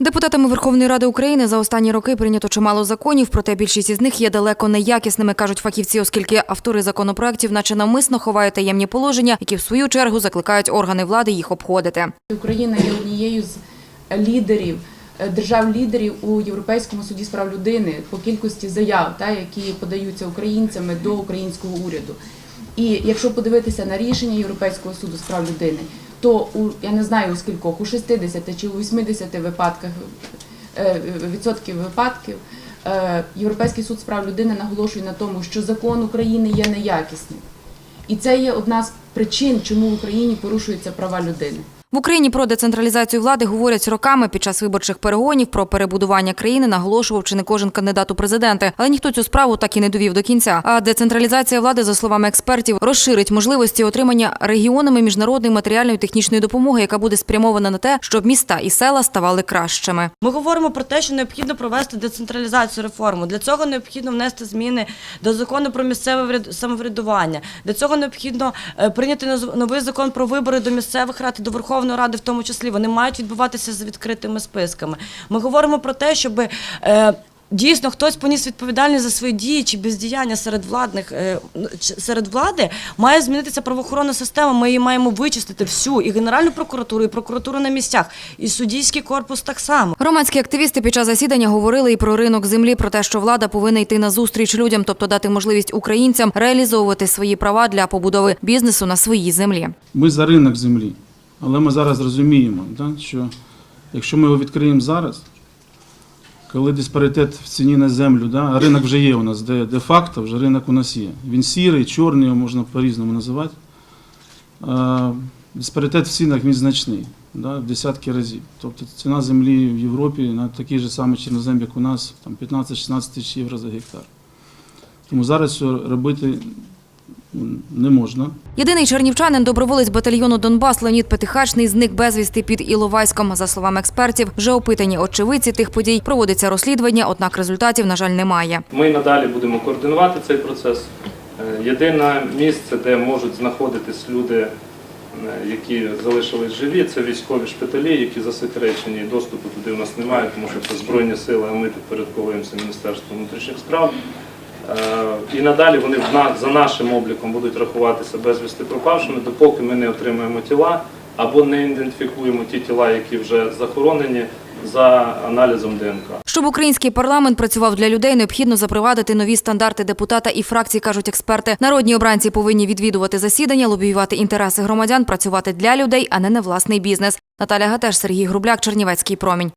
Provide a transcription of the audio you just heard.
Депутатами Верховної Ради України за останні роки прийнято чимало законів, проте більшість із них є далеко неякісними, кажуть фахівці, оскільки автори законопроєктів наче навмисно ховають таємні положення, які в свою чергу закликають органи влади їх обходити. Україна є однією з лідерів е, держав-лідерів у Європейському суді з прав людини по кількості заяв, та, які подаються українцями до українського уряду. І якщо подивитися на рішення Європейського суду з прав людини, то у я не знаю у скількох, у 60 чи у 80 випадках е, відсотків випадків е, Європейський суд з прав людини наголошує на тому, що закон України є неякісним. І це є одна з причин, чому в Україні порушуються права людини. В Україні про децентралізацію влади говорять роками під час виборчих перегонів про перебудування країни наголошував чи не кожен кандидат у президенти, але ніхто цю справу так і не довів до кінця. А децентралізація влади, за словами експертів, розширить можливості отримання регіонами міжнародної матеріальної технічної допомоги, яка буде спрямована на те, щоб міста і села ставали кращими. Ми говоримо про те, що необхідно провести децентралізацію реформу. Для цього необхідно внести зміни до закону про місцеве вряд- самоврядування. Для цього необхідно е, прийняти новий закон про вибори до місцевих рад і до Верховної Ради, в тому числі. Вони мають відбуватися за відкритими списками. Ми говоримо про те, щоб е, Дійсно, хтось поніс відповідальність за свої дії чи бездіяння серед владних е, серед влади має змінитися правоохоронна система. Ми її маємо вичистити всю і Генеральну прокуратуру, і прокуратуру на місцях, і суддійський корпус так само. Громадські активісти під час засідання говорили і про ринок землі, про те, що влада повинна йти на зустріч людям, тобто дати можливість українцям реалізовувати свої права для побудови бізнесу на своїй землі. Ми за ринок землі, але ми зараз розуміємо, що якщо ми його відкриємо зараз, коли диспаритет в ціні на землю, а ринок вже є у нас, де, де факто вже ринок у нас є. Він сірий, чорний, його можна по-різному називати. Диспаритет в цінах він значний, да, в десятки разів. Тобто ціна землі в Європі на такий же самий чорнозем, як у нас, там 15-16 тисяч євро за гектар. Тому зараз робити не можна. Єдиний чернівчанин, доброволець батальйону Донбас Леонід Петихачний зник безвісти під Іловайськом. За словами експертів, вже опитані очевидці тих подій проводиться розслідування, однак результатів, на жаль, немає. Ми надалі будемо координувати цей процес. Е, Єдине місце, де можуть знаходитись люди, е, які залишились живі, це військові шпиталі, які засекречені. І Доступу туди у нас немає, тому що це Збройні сили, а ми підпорядковуємося Міністерству внутрішніх справ. Е, І надалі вони за нашим обліком будуть рахуватися безвісти пропавшими, допоки ми не отримаємо тіла або не ідентифікуємо ті тіла, які вже захоронені за аналізом ДНК. Щоб український парламент працював для людей, необхідно запровадити нові стандарти депутата і фракцій, кажуть експерти. Народні обранці повинні відвідувати засідання, лобіювати інтереси громадян, працювати для людей, а не на власний бізнес. Наталя Гатеш, Сергій Грубляк, Чернівецький промінь.